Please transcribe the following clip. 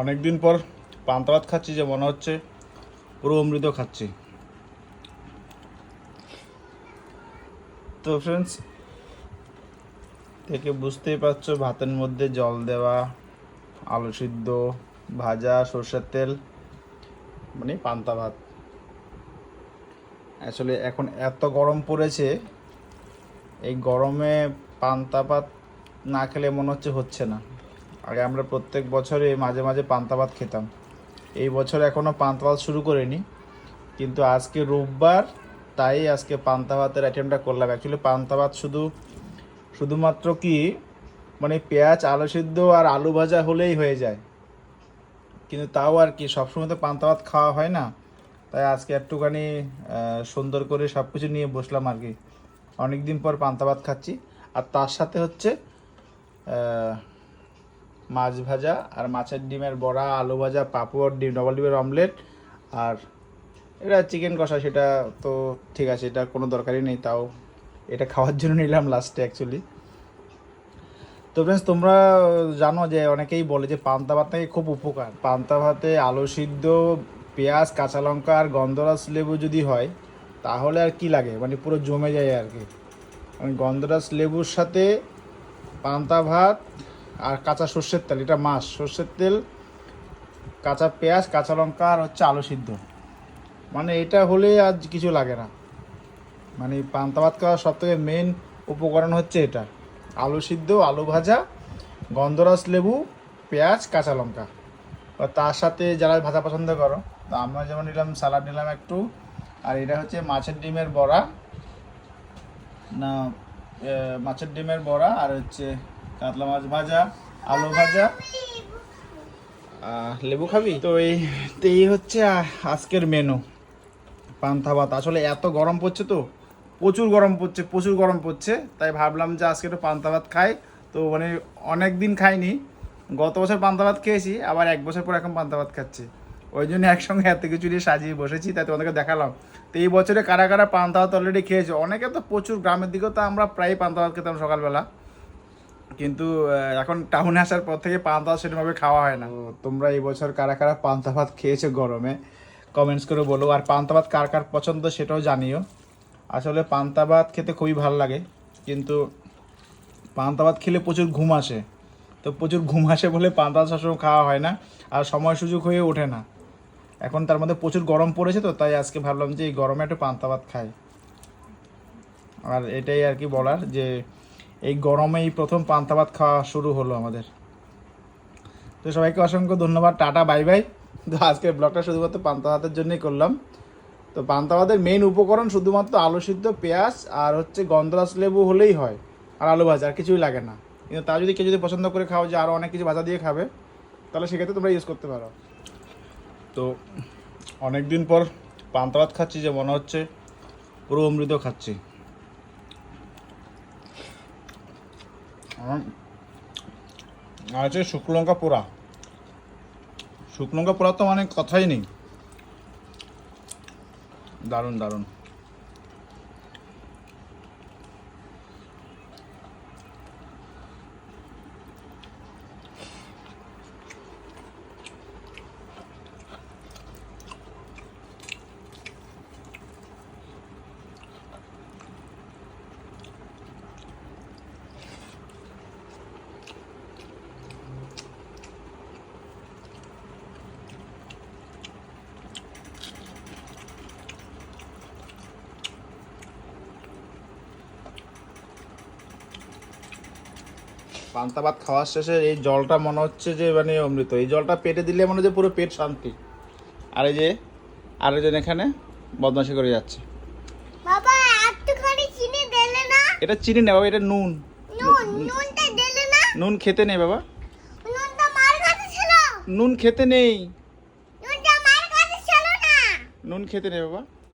অনেকদিন পর পান্তা ভাত খাচ্ছি যে মনে হচ্ছে পুরো অমৃত খাচ্ছি। তো ফ্রেন্ডস থেকে বুঝতেই পারছ ভাতের মধ্যে জল দেওয়া, আলু সিদ্ধ, ভাজা, সর্ষের তেল মানে পান্তা ভাত। আসলে এখন এত গরম পড়েছে, এই গরমে পান্তা ভাত না খেলে মনে হচ্ছে হচ্ছে না। আগে আমরা প্রত্যেক বছরে মাঝে মাঝে পান্তা ভাত খেতাম। এই বছর এখনও পান্তা ভাত শুরু করিনি, কিন্তু আজকে রোববার, তাই আজকে পান্তা ভাতের আইটেমটা করলাম। অ্যাকচুয়ালি পান্তা ভাত শুধু, শুধুমাত্র কি মানে পেঁয়াজ, আলু সিদ্ধ আর আলু ভাজা হলেই হয়ে যায়। কিন্তু তাও আর কি, সবসময় তো পান্তা ভাত খাওয়া হয় না। তাই আজকে একটুখানি সুন্দর করে সব কিছু নিয়ে বসলাম আর কি। অনেকদিন পর পান্তা ভাত খাচ্ছি। আর তার সাথে হচ্ছে মাছ ভাজা আর মাছের ডিমের বড়া, আলু ভাজা পাঁপড় ডিম ডবল ডিমের অমলেট আর এটা চিকেন কষা, সেটা তো ঠিক আছে, এটা কোনো দরকারই নেই, তাও এটা খাওয়ার জন্য নিলাম লাস্টে অ্যাকচুয়ালি তো ফ্রেন্ডস তোমরা জানো যে অনেকেই বলে যে পান্তা ভাত নাকি খুব উপকার। পান্তা ভাতে আলু সিদ্ধ, পেঁয়াজ, কাঁচা লঙ্কা আর গন্ধরাস লেবু যদি হয়, তাহলে আর কি লাগে? মানে পুরো জমে যায় আর কি। মানে গন্ধরাস লেবুর সাথে পান্তা ভাত আর কাঁচা সর্ষের তেল, এটা মাছ। সর্ষের তেল, কাঁচা পেঁয়াজ, কাঁচা লঙ্কা আর হচ্ছে আলু সিদ্ধ। মানে এটা হলে আর কিছু লাগে না। মানে পান্তা ভাত খাওয়ার সব থেকে মেন উপকরণ হচ্ছে এটা। আলু সিদ্ধ, আলু ভাজা গন্ধরস লেবু, পেঁয়াজ, কাঁচা লঙ্কা। তার সাথে যারা ভাজা পছন্দ করো, তো আমরা যেমন নিলাম সালাড নিলাম একটু। আর এটা হচ্ছে মাছের ডিমের বড়া। না মাছের ডিমের বড়া আর হচ্ছে কাতলা মাছ ভাজা, আলু ভাজা। লেবু খাবি? তো এই এই হচ্ছে আজকের মেনু পান্থা ভাত। আসলে এত গরম পড়ছে তো। প্রচুর গরম পড়ছে, প্রচুর গরম পড়ছে। তাই ভাবলাম যে আজকে একটু পান্তা ভাত খাই। তো মানে অনেক দিন খাইনি। গত বছর পান্তা ভাত খেয়েছি, আবার এক বছর পর এখন পান্তা ভাত খাচ্ছি। ওই জন্য একসঙ্গে এত কিছু নিয়ে সাজিয়ে বসেছি, তাই তোমাদেরকে দেখালাম। তো এই বছরে কারা কারা পান্তা ভাত অলরেডি খেয়েছে? অনেকে তো প্রচুর, গ্রামের দিকেও তো আমরা প্রায় পান্তা ভাত খেতাম সকালবেলা। কিন্তু এখন টাউনে আসার পর থেকে পান্তা সেরকমভাবে খাওয়া হয় না। তোমরা এই বছর কারা কারা পান্তা ভাত খেয়েছো গরমে? কমেন্টস করে বলো। আর পান্তা ভাত কার কার পছন্দ সেটাও জানিও। আসলে পান্তা ভাত খেতে খুবই ভালো লাগে, কিন্তু পান্তা ভাত খেলে প্রচুর ঘুম আসে। তো প্রচুর ঘুম আসে বলে পান্তা সবসময় খাওয়া হয় না, আর সময় সুযোগ হয়ে ওঠে না। এখন তার মধ্যে প্রচুর গরম পড়েছে তো, তাই আজকে ভাবলাম যে এই গরমে একটু পান্তা ভাত খাই। আর এটাই আর কি বলার যে এই গরমেই প্রথম পান্তা ভাত খাওয়া শুরু হলো আমাদের। তো সবাইকে অসংখ্য ধন্যবাদ, টাটা, বাই বাই। তো আজকের ব্লগটা শুধুমাত্র পান্তা ভাতের জন্যই করলাম। তো পান্তা ভাতের মেইন উপকরণ শুধুমাত্র আলু সিদ্ধ, পেঁয়াজ আর হচ্ছে গন্ধরাস লেবু হলেই হয়, আর আলু ভাজা, আর কিছুই লাগে না। কিন্তু তা যদি কেউ যদি পছন্দ করে খাও যে আরও অনেক কিছু ভাজা দিয়ে খাবে, তাহলে সেক্ষেত্রে তোমরা ইউজ করতে পারো। তো অনেক দিন পর পান্তা ভাত খাচ্ছি যে মনে হচ্ছে পুরো অমৃত খাচ্ছি। আছে শুকনো লঙ্কা পোড়া। শুকনো লঙ্কা পোড়া তো অনেক কথাই নেই। দারুণ দারুণ। পান্তা ভাত খাওয়ার শেষে এই জলটা মনে হচ্ছে যে মানে অমৃত। এই জলটা পেটে দিলে মনে হচ্ছে পুরো পেট শান্তি। আর এই যে আরেকজন এখানে বদমাশি করে যাচ্ছে। বাবা একটুখানি চিনি দিলে না? এটা চিনি না বাবা এটা নুন। নুন নুনটা দিলে না? নুন খেতে নেই বাবা। নুনটা মার কাছে ছিল? নুন খেতে নেই। নুনটা মার কাছে ছিল না? নুন খেতে নেই বাবা।